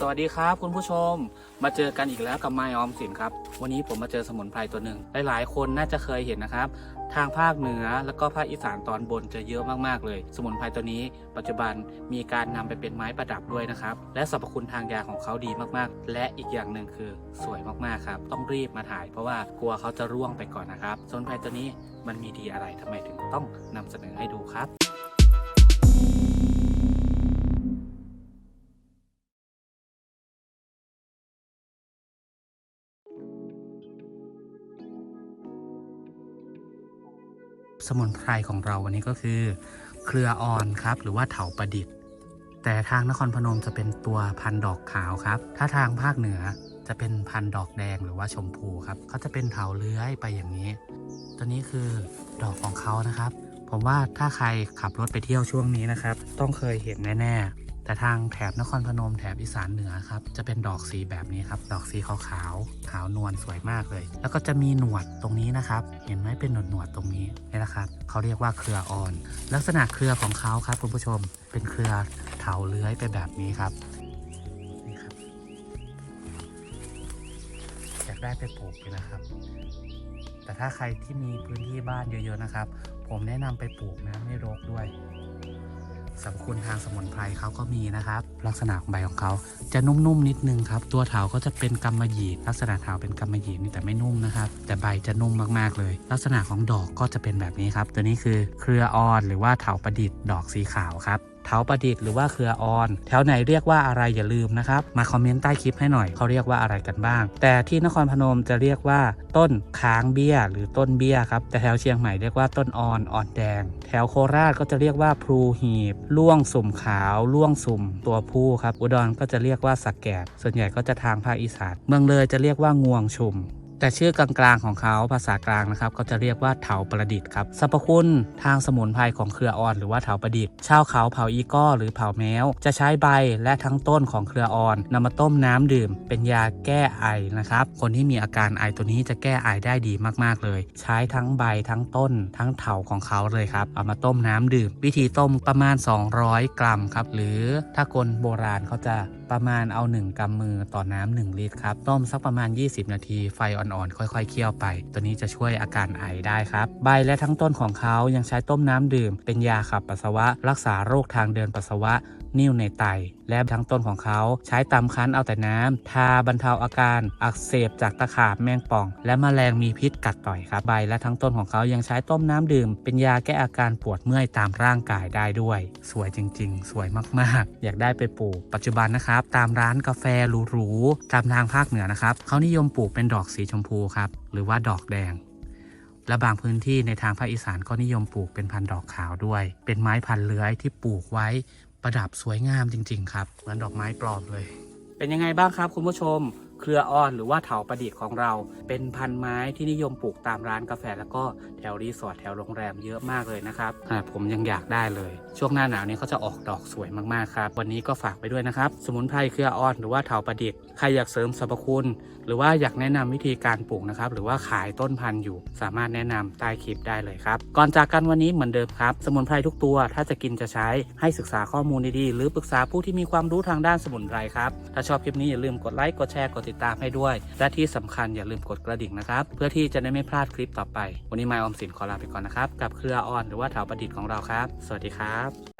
สวัสดีครับคุณผู้ชมมาเจอกันอีกแล้วกับไมออมสินครับ วันนี้ผมมาเจอสมุนไพรตัวหนึ่งหลาย ๆ คนน่าจะเคยเห็นนะครับ ทางภาคเหนือแล้วก็ภาคอีสานตอนบนจะเยอะมากๆเลย สมุนไพรตัวนี้ ปัจจุบันมีการนำไปเป็นไม้ประดับด้วยนะครับ และสรรพคุณทางยาของเขาดีมากๆ และอีกอย่างหนึ่งคือสวยมากๆครับ ต้องรีบมาถ่าย เพราะว่ากลัวเขาจะร่วงไปก่อนนะครับสมุนไพรตัวนี้มันมีดีอะไรทำไมถึงต้องนำเสนอให้ดูครับ สมุนไพรของเราวันนี้ก็คือ เครืออ่อนครับ หรือว่าเถาประดิษฐ์ แต่ทางนครพนมจะเป็นตัวพันดอกขาวครับ ถ้าทางภาคเหนือจะเป็นพันดอกแดงหรือว่าชมพูครับเขาจะเป็นเถาเลื้อยไปอย่างนี้ ตัวนี้คือดอกของเขานะครับ ผมว่าถ้าใครขับรถไปเที่ยวช่วงนี้นะครับ ต้องเคยเห็นแน่ ๆ แต่ทางแถบนครพนมแถบอีสานเหนือครับ จะเป็นดอกสีแบบนี้ครับ ดอกสีขาวขาวขาวนวลสวยมากเลย แล้วก็จะมีหนวดตรงนี้นะครับ เห็นไหมเป็นหนวดหนวดตรงนี้นี่นะครับ เขาเรียกว่าเครืออ่อน ลักษณะเครือของเขาครับคุณผู้ชม เป็นเครือเถาเลื้อยไปแบบนี้ครับนี่ครับอยากได้ไปปลูกเลยนะครับ แต่ถ้าใครที่มีพื้นที่บ้านเยอะๆนะครับ ผมแนะนำไปปลูกนะไม่รกด้วย สรรพคุณทางสมุนไพรเขาก็มีนะครับ ลักษณะของใบของเขาจะนุ่มๆนิดนึงครับ ตัวเถาก็จะเป็นกำมะหยี่ลักษณะเถาเป็นกำมะหยี่นี่แต่ไม่นุ่มนะครับ แต่ใบจะนุ่มมากๆเลย ลักษณะของดอกก็จะเป็นแบบนี้ครับ ตัวนี้คือเครือออนหรือว่าเถาประดิษฐ์ดอกสีขาวครับ เถาประดิษฐ์หรือว่าเครือออน แถวไหนเรียกว่าอะไรอย่าลืมนะครับ มาคอมเมนต์ใต้คลิปให้หน่อยเขาเรียกว่าอะไรกันบ้าง แต่ที่นครพนมจะเรียกว่า ต้นค้างเบี้ย หรือต้นเบี้ยครับ แต่แถวเชียงใหม่เรียกว่าต้นออนอ่อนแดง แถวโคราชก็จะเรียกว่าพลูหีบล่วงสุ่มขาวล่วงสุ่ม ตัวผู้ครับ อุดรก็จะเรียกว่าสักแกดส่วนใหญ่ก็จะทางภาคอีสาน เมืองเลยจะเรียกว่างวงชุม แต่ชื่อกลางๆของเขาภาษากลางนะครับก็จะเรียกว่าเถาประดิษฐ์ครับสรรพคุณทางสมุนไพรของเครืออ่อนหรือว่าเถาประดิษฐ์ชาวเขาเผาอีก้อหรือเผาแมว จะใช้ใบและทั้งต้นของเครืออ่อนนำมาต้มน้ำดื่ม เป็นยาแก้ไอนะครับ คนที่มีอาการไอตัวนี้จะแก้ไอได้ดีมากๆเลย ใช้ทั้งใบทั้งต้น ทั้งเถาของเขาเลยครับเอามาต้มน้ำดื่ม วิธีต้มประมาณ 200 กรัมครับหรือถ้าคนโบราณเขาจะประมาณเอา 1กำมือต่อน้ำ1ลิตรครับต้มสักประมาณ 20 นาทีไฟอ่อนๆ ค่อยๆ เคี่ยวไป ตัวนี้จะช่วยอาการไอได้ครับ ใบและทั้งต้นของเขายังใช้ต้มน้ำดื่ม เป็นยาขับปัสสาวะ รักษาโรคทางเดินปัสสาวะนิ่วในไต และทั้งต้นของเขาใช้ตำคั้นเอาแต่น้ำ ทาบรรเทาอาการอักเสบจากตะขาบแมงป่อง และแมลงมีพิษกัดต่อยครับใบและทั้งต้นของเขายังใช้ต้มน้ำดื่ม เป็นยาแก้อาการปวดเมื่อยตามร่างกายได้ด้วย สวยจริง ๆ สวยมากๆ อยากได้ไปปลูก ปัจจุบันนะครับ ตามร้านกาแฟหรูๆตามทางภาคเหนือนะครับเขานิยมปลูกเป็นดอกสีชมพูครับหรือว่าดอกแดงและบางพื้นที่ในทางภาคอีสานก็นิยมปลูกเป็นพันธุ์ดอกขาวด้วย เป็นไม้พันธุ์เลื้อยที่ปลูกไว้ ประดับสวยงามจริง ๆ ครับเหมือนดอกไม้ปลอมเลย เป็นยังไงบ้างครับคุณผู้ชม เครืออ่อนหรือว่าเถาประดิษฐ์ของเรา เป็นพันไม้ที่นิยมปลูกตามร้านกาแฟแล้วก็แถวรีสอร์ทแถวโรงแรมเยอะมากเลยนะครับผมยังอยากได้เลย ช่วงหน้าหนาวนี้เขาจะออกดอกสวยมากๆครับวันนี้ก็ฝากไปด้วยนะครับสมุนไพรเครืออ่อนหรือว่าเถาประดิษฐ์ใครอยากเสริมสรรพคุณ หรือว่าอยากแนะนำวิธีการปลูกนะครับหรือว่าขายต้นพันธุ์อยู่ สามารถแนะนำใต้คลิปได้เลยครับก่อนจากกันวันนี้เหมือนเดิมครับ สมุนไพรทุกตัว ถ้าจะกินจะใช้ให้ศึกษาข้อมูลดีๆหรือปรึกษาผู้ที่มีความรู้ทางด้านสมุนไพรครับถ้าชอบคลิปนี้อย่าลืมกดไลค์กดแชร์กดติดตามให้ด้วย และที่สำคัญอย่าลืมกดกระดิ่งนะครับ เพื่อที่จะได้ไม่พลาดคลิปต่อไป วันนี้ไมออมสินขอลาไปก่อนนะครับ กับเครืออ่อนหรือว่าแถวประดิษฐ์ของเราครับ สวัสดีครับ